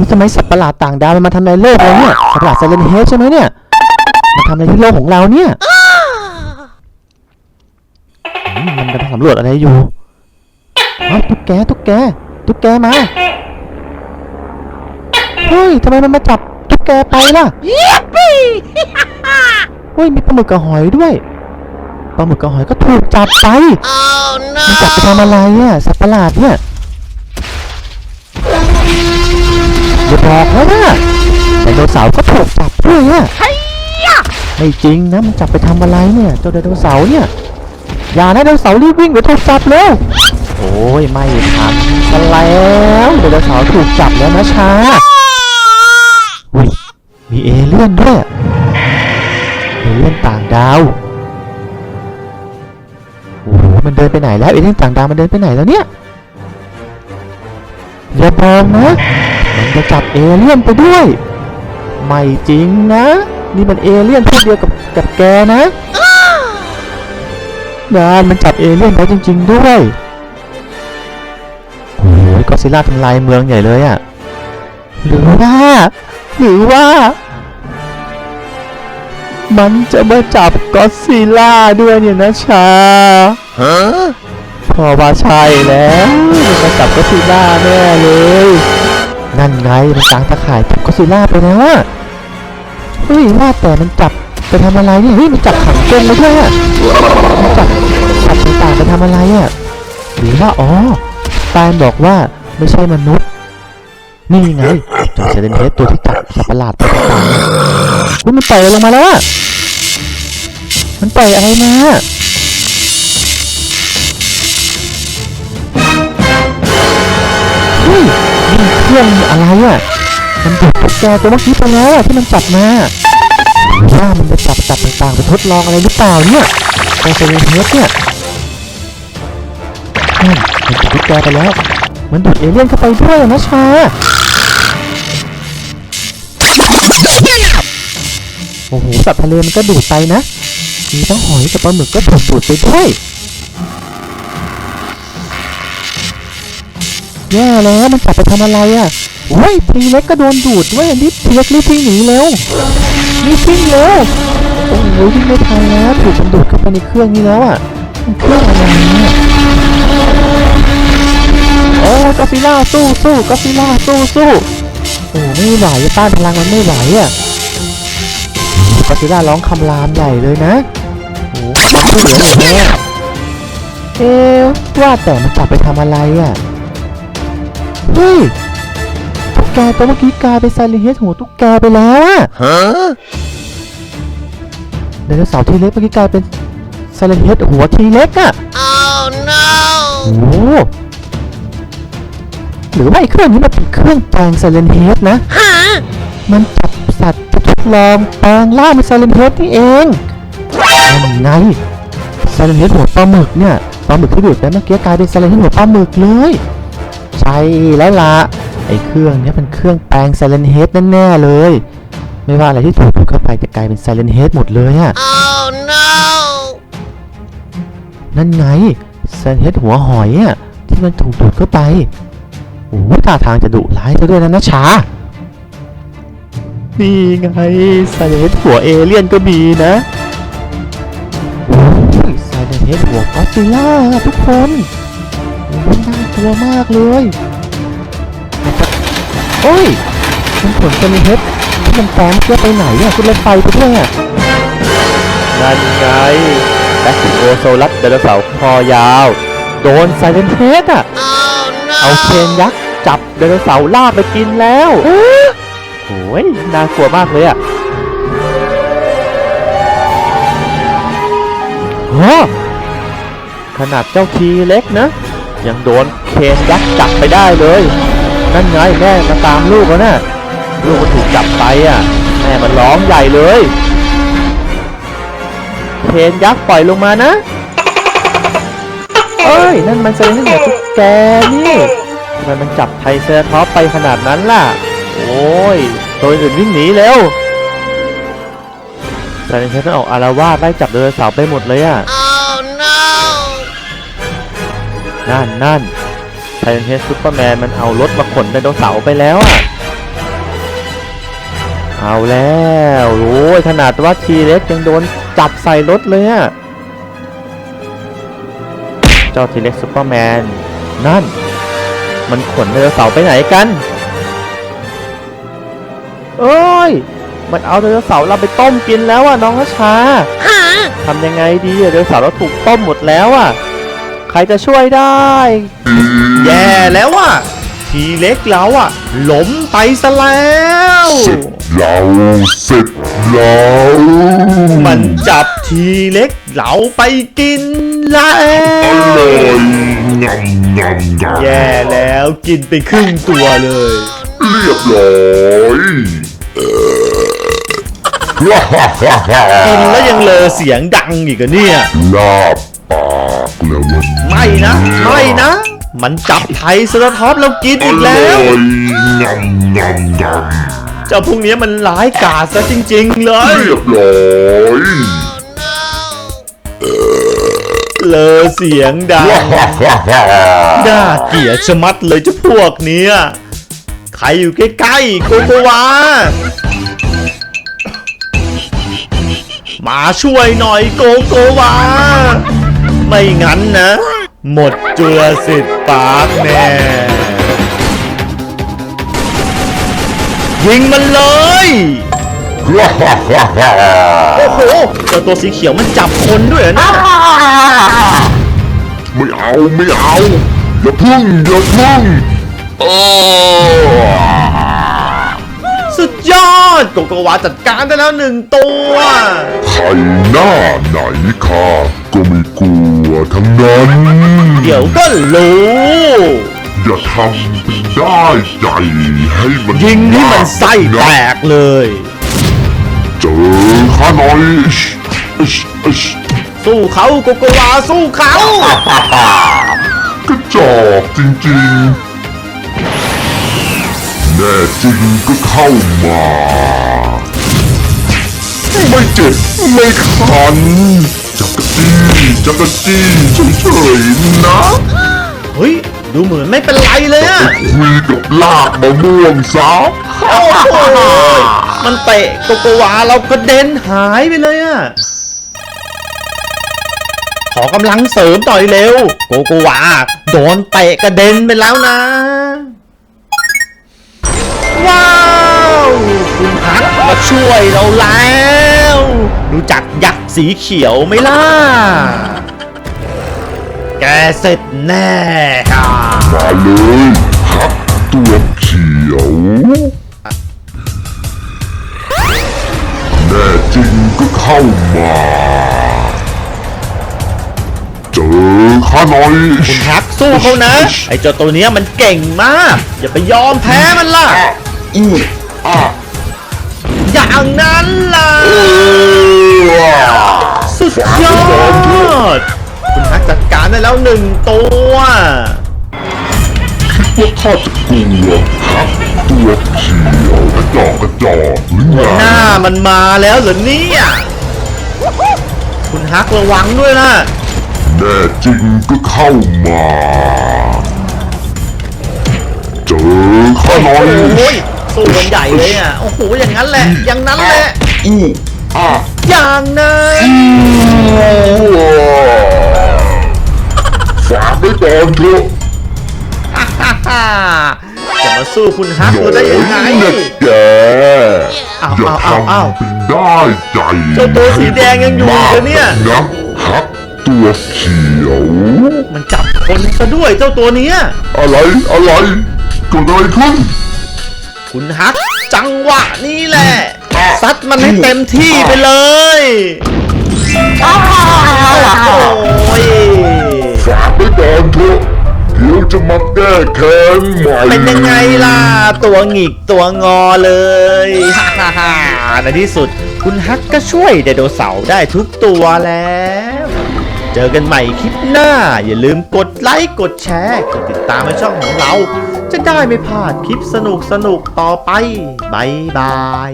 นี่ทำไมสัตว์ประหลาดต่างดาวมันมาทำลายโลกเราเนี่ยสัตว์ประหลาดไซเลนเฮดใช่ไหมเนี่ยมาทำอะไรที่โลกของเราเนี่ยอืมมันกำลังสำรวจอะไรอยู่เอ้าตุ๊กแกตุ๊กแกตุ๊กแกมาเฮ้ยทำไมมันมาจับตุ๊กแกไปล่ะเฮ้ยมีปลาหมึกกับหอยด้วยปลาหมึกกับหอยก็ถูกจับไป Oh มันจับไปทำอะไรอะสัตว์ประหลาดเนี่ย อย่าบอกนะว่าไดโนเสาร์ก็ถูกจับด้วยอะไม่จริงนะมันจับไปทำอะไรเนี่ยเจ้าไดโนเสาร์เนี่ย อย่านะไดโนเสาร์รีบวิ่งเดี๋ยวถูกจับเร็วโอ้ยไม่ทันซะแล้วไดโนเสาร์ถูกจับแล้วนะช้าอุ้ยมีเอเลี่ยนด้วยเอเลี่ยนต่างดาวโอ้โหมันเดินไปไหนแล้วเอเลี่ยนต่างดาวมันเดินไปไหนแล้วเนี่ยอย่าบอกนะ มันจะจับเอเลี่ยนไปด้วย ไม่จริงนะ นี่มันเอเลี่ยนพวกเดียวกับกับแกนะนานมันจับเอเลี่ยนไปจริง ๆ ด้วยโอ้ยก็อดซิลล่าทำลายเมืองใหญ่เลยอะหรือว่า หรือว่า มันจะมาจับก็อดซิลล่าด้วยเนี่ยนะชา Huh? พอว่าใช่แล้ว มันมาจับก็อดซิลล่าแน่เลย นั่นไงมันกางตะข่ายจับก็ซิล่าไปแล้วอะเฮ้ยว่าแต่มันจับไปทำอะไรเนี่ยเฮ้ยมันจับขังกรงไปด้วยอะมันจับจับต่างๆไปทำอะไรอะหรือว่าอ๋อตายบอกว่าไม่ใช่มนุษย์ นี่ไงจอเซเลนเทสตัวที่จับสัตว์ประหลาดไปต่างๆเนี่ยเฮ้ยมันปล่อยลงมาแล้วอะมันปล่อยอะไรมาเฮ้ย นี่องอะไรอะมันดูดตุ๊กแกตัวเมื่อกี้ไปแล้วที่มันจับมาว่ามันจะจับสัตว์ต่างๆไปทดลองอะไรหรือเปล่าเนี่ยในเซเลเทสเนี่ยนั่นมันดูดตุ๊กแกไปแล้ว มันดูดเอเลี่ยนเข้าไปด้วยนะชาโอ้โหสัตว์ทะเลมันก็ดูดไปนะ มีทั้งหอยกับปลาหมึกก็ถูกดูดไปด้วย แย่แล้วมันจับไปทำอะไรอะโอ้ยทีเล็กก็โดนดูดด้วยรีบทีเล็กรีบวิ่งหนีเร็วรีบวิ่งเร็วโอ้โหวิ่งไม่ทันแล้วถูกมันดูดเข้าไปในเครื่องนี้แล้วอะเครื่องอะไรเนี่ยโอ้กอซิล่าสู้สู้กอซิล่าสู้สู้โอ้ไม่ไหวต้านพลังมันไม่ไหวอะกอซิล่าร้องคำรามใหญ่เลยนะโอ้มันช่วยเหลือหน่อยแม่เอ๊ว่าแต่มันจับไปทำอะไรอะ เฮ้ยตุ๊กแกตัวเมื่อกี้กลายเป็นไซเลนเฮดหัวตุ๊กแกไปแล้วอะ Huh? ไดโนเสาร์ทีเล็กเมื่อกี้กลายเป็นไซเลนเฮดหัวทีเล็กอะ Oh โอ้ no! โหหรือว่าไอ้เครื่องนี้มันเป็นเครื่องแปลงไซเลนเฮดนะ Huh? มันจับสัตว์ไปทดลองแปลงร่างเป็นไซเลนเฮดนี่เองนั่นไงไซเลนเฮดหัวปลาหมึกเนี่ยปลาหมึกที่ดูดไปเมื่อกี้กลายเป็นไซเลนเฮดหัวปลาหมึกเลย ใช่แล้วล่ะไอ้เครื่องนี้เป็นเครื่องแปลงไซเลนเฮดแน่ๆเลย ไม่ว่าอะไรที่ถูกดูดเข้าไปจะกลายเป็นไซเลนเฮดหมดเลยอะ Oh no! นั่นไงไซเลนเฮดหัวหอยอะที่มันถูกดูดเข้าไปโอ้ท่าทางจะดุร้ายซะด้วยนะนะชานี่ไงไซเลนเฮดหัวเอเลี่ยนก็มีนะไซเลนเฮดหัวก็อดซิลล่าทุกคน ลัวมากเลยมันจะโอ้ยมันผลไซเลนเฮดที่มันแปลงเพื่อไปไหนอะขึ้นรถไฟไปด้วยอะนั่นไงแบคทีโอโซลัสไดโนเสาร์คอยาว โดนไซเลนเฮดอะ Oh เอาเคน no! ยักษ์จับไดโนเสาร์ลากไปกินแล้วโอ้ยน่ากลัวมากเลยอะฮะขนาดเจ้าทีเล็กนะ ยังโดนเค นยักษ์จับไปได้เลย นั่นไงแม่มาตามลูกแล้วนะลูกมันถูกจับไปอะ แม่มันร้องใหญ่เลยเคนยักษ์ปล่อยลงมานะเอ้ย นั่นมันแสดงให้เห็นตุ๊กแกนี่ทำไมมันจับไทรเซราทอปส์ไปขนาดนั้นล่ะ โอ้ย ตัวอื่นวิ่งหนีเร็วไซเลนเทสต้องออกอารวาสไล่จับไดโนเสาร์ไปหมดเลยอะ Oh no! นั่นนั่น ไซเลนเทสซูเปอร์แมนมันเอารถมาขนไดโนเสาร์ไปแล้วอะ เอาแล้วโอ้ยขนาดว่าทีเล็กยังโดนจับใส่รถเลยอะเจ้าทีเล็กซูเปอร์แมนนั่น มันขนไดโนเสาร์ไปไหนกัน เอ้ย มันเอาไดโนเสาร์เราไปต้มกินแล้วอะน้องรัชชาฮะทำยังไงดีอะไดโนเสาร์เราถูกต้มหมดแล้วอะ ใครจะช่วยได้ แย่แล้วอะ ทีเล็กเราอะล้มไปซะแล้วเราเสร็จแล้วมันจับทีเล็กเราไปกินแล้วอร่อยงำงำงำแย่แล้วกินไปครึ่งตัวเลย เรียบร้อยฮ่าฮ่าฮ่าฮ่ากินแล้วยังเลอเสียงดังอีกอะเนี่ย ลาบปากแล้วมัน ไม่นะ ไม่นะ มันจับไทยสตท็อปเรากินออีกร่แล้อวยงำงำงเจ้าพวกนี้มันร้ายกาจซะจริง ๆ เลำยเรียบร้อยเลอเสียงดังฮ่าฮ่าฮ่าฮ่าน่าเกลียดชะมัดเลยเจ้าพวกเนี้ยใครอยู่ใกล้ๆโกโกวามาช่วยหน่อยโกโกวา ไม่งั้นนะ หมดจุลสิทธิ์ปาร์คแน่ยิงมันเลยฮ่าฮ่าฮ่าฮ่าโอ้โหเจ้าตัวสีเขียวมันจับคนด้วยเหรอเนะไม่เอาไม่เอาอย่าพึ่งอย่าพึ่งเออสุดยอดโกโกวาจัดการได้แล้วหนึ่งตัว ใครหน้าไหนข้าก็ไม่กลัว ทั้งนั้นเดี๋ยวก็รู้อย่าทำเป็นได้ใจให้มันยิงที่มันไส้แตนะกเลย เจอข้าหน่อยอิชอิชสู้เขาโกโกวาสู้เขากระจอกจริงๆ แน่จริงก็เข้ามา ไม่เจ็บไม่คันจักรจี้ จักรจี้เฉยๆนะเฮ้ย ดูเหมือนไม่เป็นไรเลยอะคุยกับลากมะม่วงซะโอ้โหมันเตะโกโกวาเรากระเด็นหายไปเลยอะขอกำลังเสริมหน่อยเร็ว โกโกวาโดนเตะกระเด็นไปแล้วนะ ว้าว คุณฮักมาช่วยเราแล้ว รู้จักยักษ์สีเขียวไหมล่ะ แกเสร็จแน่ค่ะมาเลยฮักตัวเขียวแน่จริงก็เข้ามา เจอข้าหน่อยคุณฮักสู้เขานะ ไอ้เจ้าตัวเนี้ยมันเก่งมาก อย่าไปยอมแพ้มันล่ะ อืออะ อย่างนั้นล่ะเออสุดยอด คุณฮักจัดการได้แล้วหนึ่งตัวว่าข้าจะกลัวฮักตัวเขียวกระจอกกระจอกหรือไงหน้ามันมาแล้วเหรอเนี่ยคุณฮักระวังด้วยนะแน่จริงก็เข้ามา เจอข้าหน่อยโอ้ย สู้กันใหญ่เลยอะโอ้โหอย่างนั้นแหละ อย่างนั้นแหละอืออะอย่างนั้นฝากไว้ก่อนเถอะฮ่าฮ่าจะมาสู้คุณฮักเราได้ยังไงนะแกอ้าวอย่าอ้าวอ้าวทำเป็นได้ใจเจ้าตัวสีแดงยังอยู่อีกเหรอเนี่ยมากนะฮักตัวเขียว มันจับคนซะด้วยเจ้าตัวเนี้ยอะไรอะไรเกิดอะไรขึ้น คุณฮักจังหวะนี้แหละ ซัดมันให้เต็มที่ไปเลยโอ้ยฝากไว้ก่อนเถอะเดี๋ยวจะมาแก้แค้นใหม่เป็นยังไงล่ะ ตัวหงิกตัวงอเลยฮ่าฮ่าฮ่าในที่สุด คุณฮักก็ช่วยไดโนเสาร์ได้ทุกตัวแล้ว เจอกันใหม่คลิปหน้า อย่าลืมกดไลค์ กดแชร์ กดติดตามในช่องของเรา จะได้ไม่พลาดคลิปสนุกสนุกๆต่อไปบายบาย